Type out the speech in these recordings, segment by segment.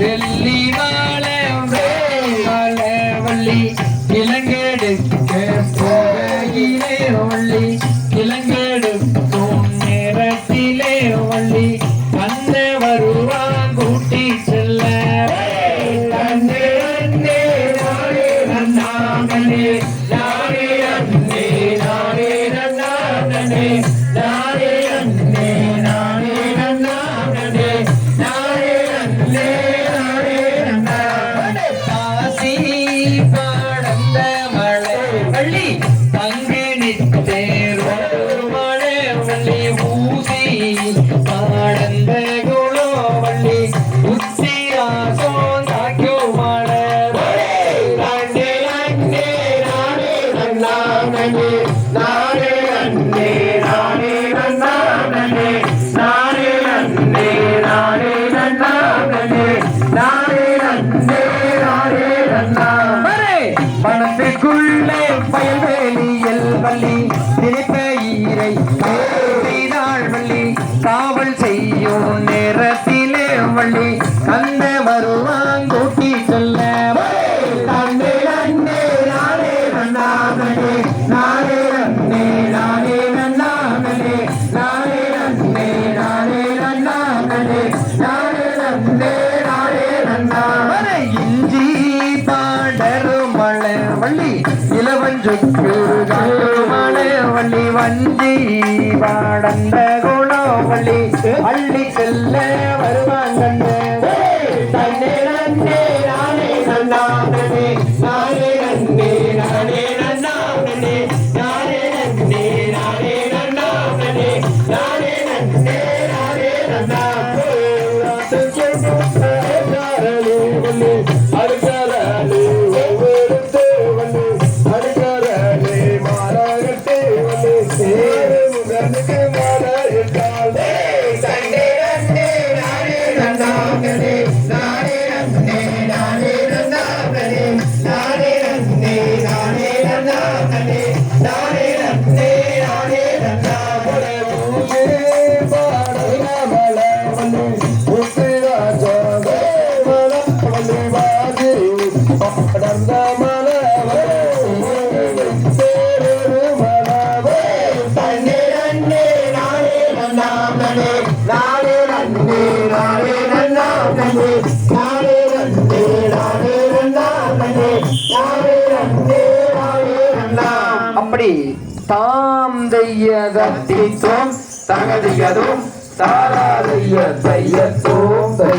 வெள்ளி வாழ வாழ வள்ளி மனத்துக்குள்ளே பயல்வேலியில் பள்ளி நினைத்த ஈரை நாள் வள்ளி. காவல் செய்யும் நேரத்திலே வள்ளி அந்த பாடந்த குணவழி அள்ளி செல்ல வருவான் கண்ணே. தன்னே அப்படி தாம் தையதத்தித்தோம் தகதியதும் சாராதைய தையத்தோம் தை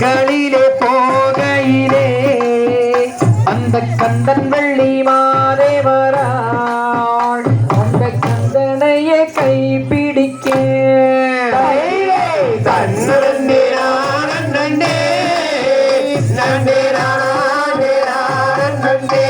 பகலிலே போகையிலே அந்த கந்தன் வள்ளி மாதேவராள். அந்த கந்தனையை கைப்பிடிக்க நண்டே நண்டே நண்டே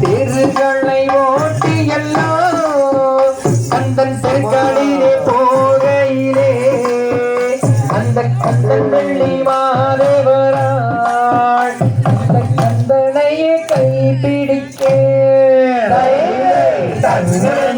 தேர்களை ஓட்டியல்லோ அந்த தேர்களிலே போகையிலே அந்த கந்தன் வெள்ளி மாதேவராள் அந்த கந்தனையை கைப்பிடிக்க தன்னை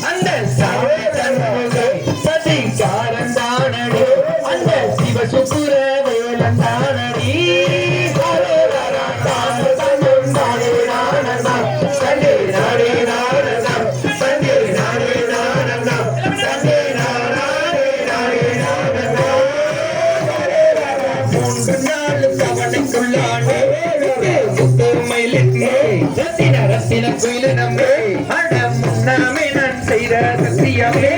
குயிலினமே அட முன்னமே நான் செய்த சத்தியமே.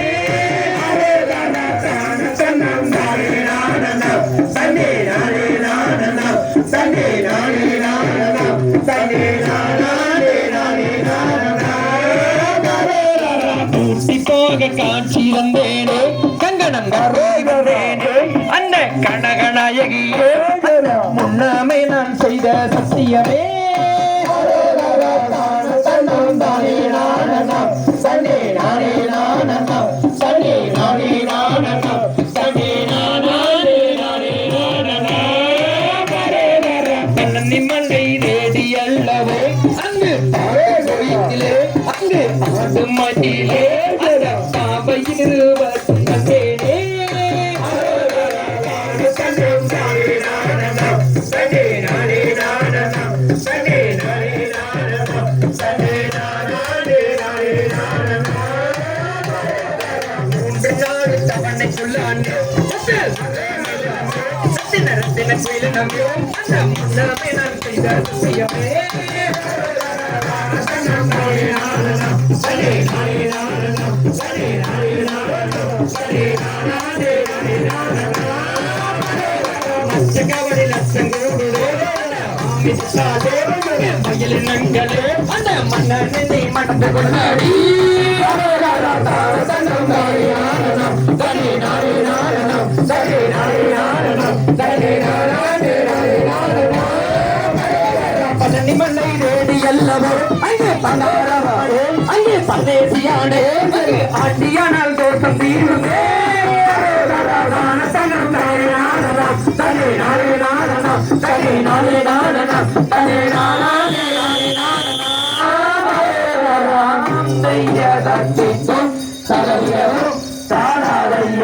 போக காட்சி வந்தேனே கங்கணங்கார் அந்த கனகநாயகியே முன்னமே நான் செய்த சத்தியமே. மதிலே பாபை இருவரும் சத்தின மூன்று நாடு தவணைக்குள்ள அன்று சத்து நிறத்தின குயில நம்பியோ அந்த முன்னமே நான் செய்த செய்யவே கபடி லட்சங்களோடு மயிலினங்களே அந்த மன்னனை மணந்து கொண்டாடி பரதேசியானே அங்கே தோட்டம் தீருமே தனி நாளே நாடனம் தனி நாளே நாடனம் தனி நாளே செய்யதட்டிக்கும் தலையரும் தாராதைய